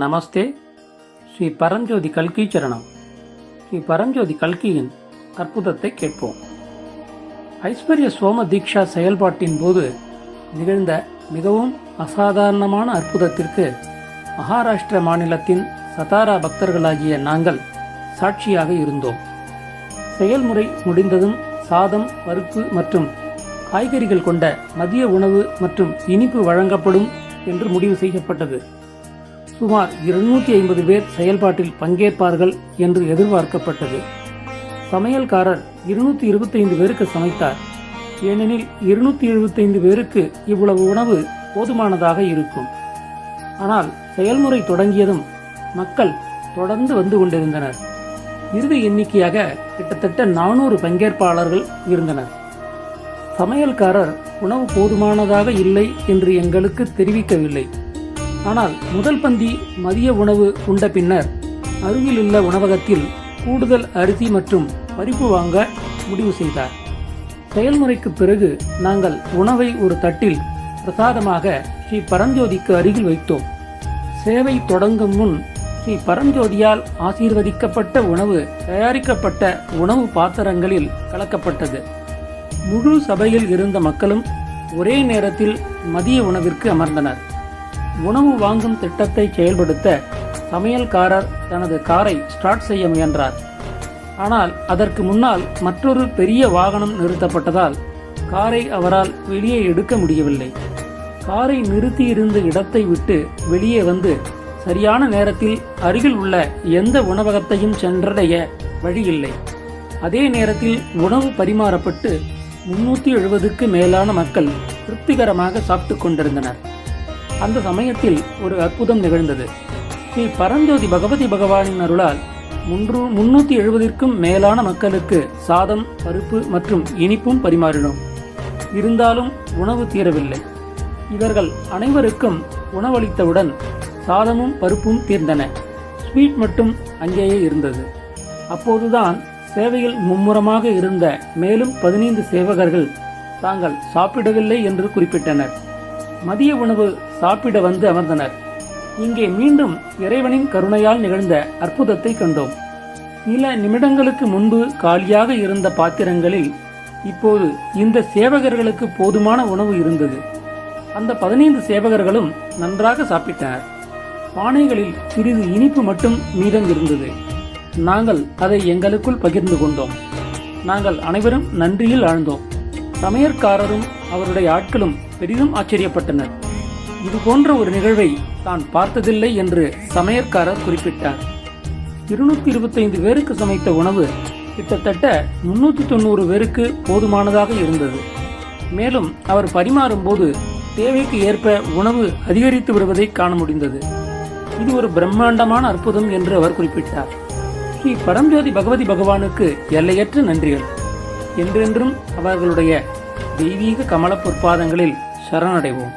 நமஸ்தே ஸ்ரீ பரஞ்சோதி கல்கி சரணம் ஸ்ரீ பரஞ்சோதி கல்கியின் அற்புதத்தை கேட்போம். ஐஸ்வர்ய சோம தீக்ஷா செயல்பாட்டின் போது நிகழ்ந்த மிகவும் அசாதாரணமான அற்புதத்திற்கு மகாராஷ்டிர மாநிலத்தின் சதாரா பக்தர்களாகிய நாங்கள் சாட்சியாக இருந்தோம். செயல்முறை முடிந்ததும் சாதம் பருப்பு மற்றும் காய்கறிகள் கொண்ட மதிய உணவு மற்றும் இனிப்பு வழங்கப்படும் என்று முடிவு செய்யப்பட்டது. சுமார் இருநூற்றி ஐம்பது பேர் செயல்பாட்டில் பங்கேற்பார்கள் என்று எதிர்பார்க்கப்பட்டது. சமையல்காரர் இருநூற்றி இருபத்தைந்து பேருக்கு சமைத்தார். ஏனெனில் இருநூற்றி எழுபத்தைந்து பேருக்கு இவ்வளவு உணவு போதுமானதாக இருக்கும். ஆனால் செயல்முறை தொடங்கியதும் மக்கள் தொடர்ந்து வந்து கொண்டிருந்தனர். இறுதி எண்ணிக்கையாக கிட்டத்தட்ட நானூறு பங்கேற்பாளர்கள் இருந்தனர். சமையல்காரர் உணவு போதுமானதாக இல்லை என்று எங்களுக்கு தெரிவிக்கவில்லை. ஆனால் முதல் பந்தி மதிய உணவு உண்ட பின்னர் அருகிலுள்ள உணவகத்தில் கூடுதல் அரிசி மற்றும் பருப்பு வாங்க முடிவு செய்தார். செயல்முறைக்கு பிறகு நாங்கள் உணவை ஒரு தட்டில் பிரசாதமாக ஸ்ரீ பரஞ்சோதிக்கு அருகில் வைத்தோம். சேவை தொடங்கும் முன் ஸ்ரீ பரஞ்சோதியால் ஆசீர்வதிக்கப்பட்ட உணவு தயாரிக்கப்பட்ட உணவு பாத்திரங்களில் கலக்கப்பட்டது. முழு சபையில் இருந்த மக்களும் ஒரே நேரத்தில் மதிய உணவிற்கு அமர்ந்தனர். உணவு வாங்கும் திட்டத்தை செயல்படுத்த சமையல்காரர் தனது காரை ஸ்டார்ட் செய்ய முயன்றார். ஆனால் அதற்கு முன்னால் மற்றொரு பெரிய வாகனம் நிறுத்தப்பட்டதால் காரை அவரால் வெளியே எடுக்க முடியவில்லை. காரை நிறுத்தியிருந்த இடத்தை விட்டு வெளியே வந்து சரியான நேரத்தில் அருகில் உள்ள எந்த உணவகத்தையும் சென்றடைய வழியில்லை. அதே நேரத்தில் உணவு பரிமாறப்பட்டு முன்னூற்றி எழுபதுக்கு மேலான மக்கள் திருப்திகரமாக சாப்பிட்டு கொண்டிருந்தனர். அந்த சமயத்தில் ஒரு அற்புதம் நிகழ்ந்தது. ஸ்ரீ பரஞ்சோதி பகவதி பகவானின் அருளால் முன்று முன்னூற்றி எழுபதிற்கும் மேலான மக்களுக்கு சாதம் பருப்பு மற்றும் இனிப்பும் பரிமாறினோம். இருந்தாலும் உணவு தீரவில்லை. இவர்கள் அனைவருக்கும் உணவளித்தவுடன் சாதமும் பருப்பும் தீர்ந்தன. ஸ்வீட் மட்டும் அங்கேயே இருந்தது. அப்போதுதான் சேவையில் மும்முரமாக இருந்த மேலும் பதினைந்து சேவகர்கள் தாங்கள் சாப்பிடவில்லை என்று குறிப்பிட்டனர். மதிய உணவு சாப்பிட வந்து அமர்ந்தனர். இங்கே மீண்டும் இறைவனின் கருணையால் நிகழ்ந்த அற்புதத்தை கண்டோம். சில நிமிடங்களுக்கு முன்பு காலியாக இருந்த பாத்திரங்களில் இப்போது இந்த சேவகர்களுக்கு போதுமான உணவு இருந்தது. அந்த பதினைந்து சேவகர்களும் நன்றாக சாப்பிட்டனர். பானைகளில் சிறிது இனிப்பு மட்டும் மீதம் இருந்தது நாங்கள் அதை எங்களுக்குள் பகிர்ந்து கொண்டோம். நாங்கள் அனைவரும் நன்றியில் ஆழ்ந்தோம். சமையற்காரரும் அவருடைய ஆட்களும் பெரிதும் ஆச்சரியப்பட்டனர். இது போன்ற ஒரு நிகழ்வை தான் பார்த்ததில்லை என்று சமையற்காரர் குறிப்பிட்டார். இருநூத்தி இருபத்தைந்து பேருக்கு சமைத்த உணவு கிட்டத்தட்ட முன்னூத்தி தொண்ணூறு பேருக்கு போதுமானதாக இருந்தது. மேலும் அவர் பரிமாறும்போது தேவைக்கு ஏற்ப உணவு அதிகரித்து வருவதை காண முடிந்தது. இது ஒரு பிரம்மாண்டமான அற்புதம் என்று அவர் குறிப்பிட்டார். ஸ்ரீ பரஞ்சோதி பகவதி பகவானுக்கு எல்லையற்ற நன்றிகள். என்றென்றும் அவர்களுடைய தெய்வீக கமல பொற்பாதங்களில் சரணடைவோம்.